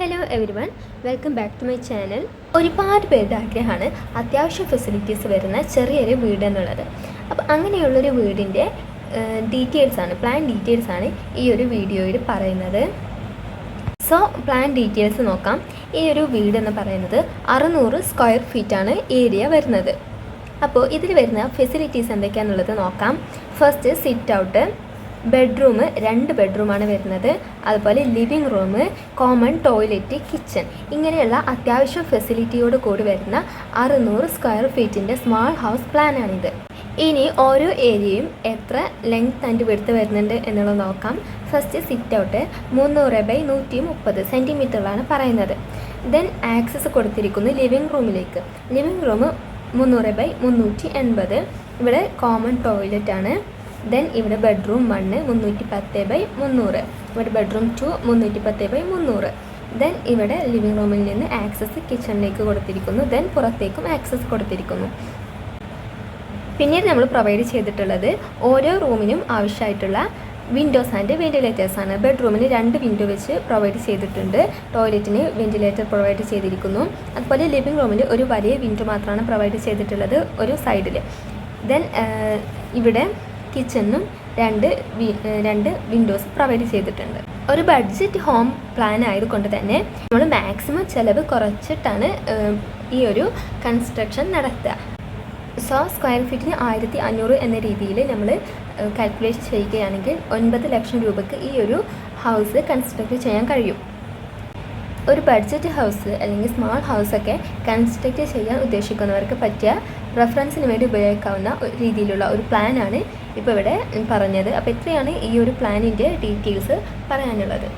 Hello everyone welcome back to my channel ഒരുപാട് പേരുടെ ആഗ്രഹമാണ് അത്യാവശ്യം ഫെസിലിറ്റീസ് വരുന്ന ചെറിയൊരു വീട് എന്നുള്ളത്. അപ്പോൾ അങ്ങനെയുള്ളൊരു വീടിന്റെ ഡീറ്റെയിൽസ് ആണ് പ്ലാൻ ഡീറ്റെയിൽസ് ആണ് ഈ ഒരു വീഡിയോയിൽ പറയുന്നത്. സോ പ്ലാൻ ഡീറ്റെയിൽസ് നോക്കാം. ഈ ഒരു വീട് എന്ന് പറയുന്നത് അറുന്നൂറ് സ്ക്വയർ ഫീറ്റാണ് ഏരിയ വരുന്നത്. അപ്പോൾ ഇതിൽ വരുന്ന ഫെസിലിറ്റീസ് എന്തൊക്കെയാണെന്നുള്ളത് നോക്കാം. ഫസ്റ്റ് സിറ്റ് ഔട്ട് ബെഡ്റൂം രണ്ട് ബെഡ്റൂമാണ് വരുന്നത്. അതുപോലെ living room common toilet kitchen. ഇങ്ങനെയുള്ള അത്യാവശ്യം ഫെസിലിറ്റിയോട് കൂടി വരുന്ന അറുന്നൂറ് സ്ക്വയർ ഫീറ്റിന്റെ സ്മാൾ ഹൗസ് പ്ലാനാണിത്. ഇനി ഓരോ ഏരിയയും എത്ര ലെങ്ത് ആൻഡ് വിടുത്ത് വരുന്നുണ്ട് എന്നുള്ളത് നോക്കാം. ഫസ്റ്റ് സിറ്റ് ഔട്ട് മുന്നൂറ് ബൈ നൂറ്റി മുപ്പത് സെന്റിമീറ്ററിലാണ് പറയുന്നത്. ദെൻ ആക്സസ് കൊടുത്തിരിക്കുന്നു ലിവിങ് റൂമിലേക്ക് ലിവിങ് റൂം മുന്നൂറ് ബൈ മുന്നൂറ്റി എൺപത് ഇവിടെ കോമൺ ടോയ്ലറ്റ് ആണ്. ദെൻ ഇവിടെ ബെഡ്റൂം വണ്ണ് മുന്നൂറ്റി പത്ത് ബൈ മുന്നൂറ്. ഇവിടെ ബെഡ്റൂം ടു മുന്നൂറ്റി പത്ത് ബൈ മുന്നൂറ്. ദെൻ ഇവിടെ ലിവിങ് റൂമിൽ നിന്ന് ആക്സസ് കിച്ചണിലേക്ക് കൊടുത്തിരിക്കുന്നു. ദെൻ പുറത്തേക്കും ആക്സസ് കൊടുത്തിരിക്കുന്നു. പിന്നീട് നമ്മൾ പ്രൊവൈഡ് ചെയ്തിട്ടുള്ളത് ഓരോ റൂമിനും ആവശ്യമായിട്ടുള്ള വിൻഡോസ് ആൻഡ് വെന്റിലേറ്റേഴ്സ് ആണ്. ബെഡ്റൂമിന് രണ്ട് വിൻഡോ വെച്ച് പ്രൊവൈഡ് ചെയ്തിട്ടുണ്ട്. ടോയ്ലറ്റിന് വെന്റിലേറ്റർ പ്രൊവൈഡ് ചെയ്തിരിക്കുന്നു. അതുപോലെ ലിവിംഗ് റൂമിൽ ഒരു വലിയ വിൻഡോ മാത്രമാണ് പ്രൊവൈഡ് ചെയ്തിട്ടുള്ളത് ഒരു സൈഡിൽ ദെൻ ഇവിടെ കിച്ചണിനും രണ്ട് രണ്ട് വിൻഡോസ് പ്രൊവൈഡ് ചെയ്തിട്ടുണ്ട്. ഒരു ബഡ്ജറ്റ് ഹോം പ്ലാൻ ആയതുകൊണ്ട് തന്നെ നമ്മൾ മാക്സിമം ചിലവ് കുറച്ചിട്ടാണ് ഈ ഒരു കൺസ്ട്രക്ഷൻ നടത്തുക. സോ സ്ക്വയർ ഫീറ്റിന് ആയിരത്തി അഞ്ഞൂറ് എന്ന രീതിയിൽ നമ്മൾ കാൽക്കുലേറ്റ് ചെയ്യുകയാണെങ്കിൽ ഒൻപത് ലക്ഷം രൂപയ്ക്ക് ഈ ഒരു ഹൗസ് കൺസ്ട്രക്ട് ചെയ്യാൻ കഴിയും. ഒരു ബഡ്ജറ്റ് ഹൗസ് അല്ലെങ്കിൽ സ്മാൾ ഹൗസൊക്കെ കൺസ്ട്രക്ട് ചെയ്യാൻ ഉദ്ദേശിക്കുന്നവർക്ക് പറ്റിയ റെഫറൻസിന് വേണ്ടി ഉപയോഗിക്കാവുന്ന രീതിയിലുള്ള ഒരു പ്ലാനാണ് ഇപ്പോൾ ഇവിടെ പറഞ്ഞത്. അപ്പോൾ ഇത്രയാണ് ഈ ഒരു പ്ലാനിന്റെ ഡീറ്റെയിൽസ് പറയാനുള്ളത്.